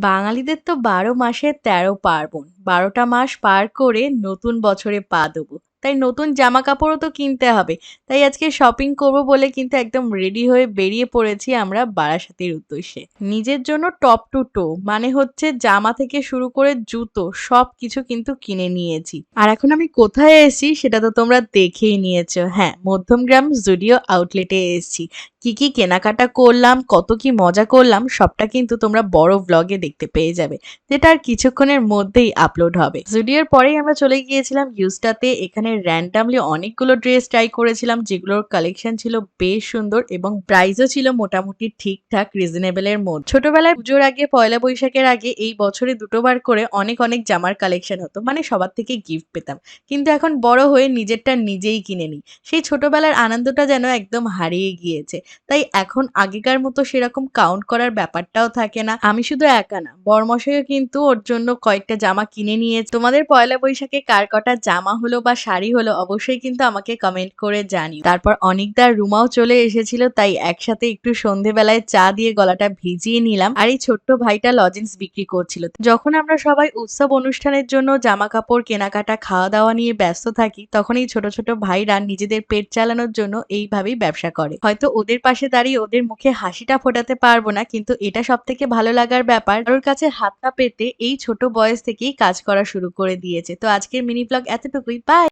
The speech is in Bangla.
বাঙালিদের তো বারো মাসে তেরো পার্বণ। বারোটা মাস পার করে নতুন বছরে পা দেবো। তাই নতুন জামা কাপড়ও তো কিনতে হবে। তাই আজকে শপিং করব বলে কিন্তু একদম রেডি হয়ে বেরিয়ে পড়েছি আমরা বারাসাতের উদ্দেশ্যে। নিজের জন্য টপ টু টো মানে হচ্ছে জামা থেকে শুরু করে জুতো সব কিছু কিন্তু কিনে নিয়েছি। আর এখন আমি কোথায় এসেছি সেটা তো তোমরা দেখেই নিয়েছো। হ্যাঁ মধ্যমগ্রাম জুডিও আউটলেটে এসেছি। কি কি কেনাকাটা করলাম, কত কি মজা করলাম, সবটা কিন্তু তোমরা বড় ব্লগে দেখতে পেয়ে যাবে। যেটা আর কিছুক্ষণের মধ্যেই আপলোড হবে। জুডিওর পরেই আমরা চলে গিয়েছিলাম ইউজটাতে এখানে র্যান্ডামলি অনেকগুলো ড্রেস ট্রাই করেছিলাম, যেগুলোর কালেকশন ছিল বেশ সুন্দর এবং প্রাইসও ছিল মোটামুটি ঠিকঠাক রিজনেবলের মধ্যে। ছোটবেলায় পুজোর আগে, পয়লা বৈশাখের আগে এই বছরে দুটোবার করে অনেক অনেক জামার কালেকশন হতো মানে সবার থেকে গিফট পেতাম। কিন্তু এখন বড় হয়ে নিজেরটা নিজেই কিনে নিই। সেই ছোটবেলার আনন্দটা যেন একদম হারিয়ে গিয়েছে। তাই এখন আগেকার মতো সেরকম কাউন্ট করার ব্যাপারটাও থাকে না। আমি শুধু একা না, বরমশাইও কিন্তু ওর জন্য কয়েকটা জামা কিনে নিয়ে তোমাদের পয়লা বৈশাখে কার কটা জামা হলো বা শাড়ি হলো, অবশ্যই কিন্তু আমাকে কমেন্ট করে জানিও। তারপর অনেকদার রুমাও চলে এসেছিল, তাই একসাথে একটু সন্ধেবেলায় চা দিয়ে গলাটা ভিজিয়ে নিলাম আর এই ছোট্ট ভাইটা লজেন্স বিক্রি করছিল। যখন আমরা সবাই উৎসব অনুষ্ঠানের জন্য জামা কাপড় কেনাকাটা খাওয়া দাওয়া নিয়ে ব্যস্ত থাকি, তখন এই ছোট ছোট ভাইরা নিজেদের পেট চালানোর জন্য এইভাবেই ব্যবসা করে। হয়তো ওদের পাশে দাঁড়িয়ে ওদের মুখে হাসিটা ফোটাতে পারব না, কিন্তু এটা সব থেকে ভালো লাগার ব্যাপার ওর কাছে হাতটা পেতে এই ছোট বয়স থেকেই কাজ করা শুরু করে দিয়েছে। তো আজকের মিনি ব্লগ এতটুকুই বাই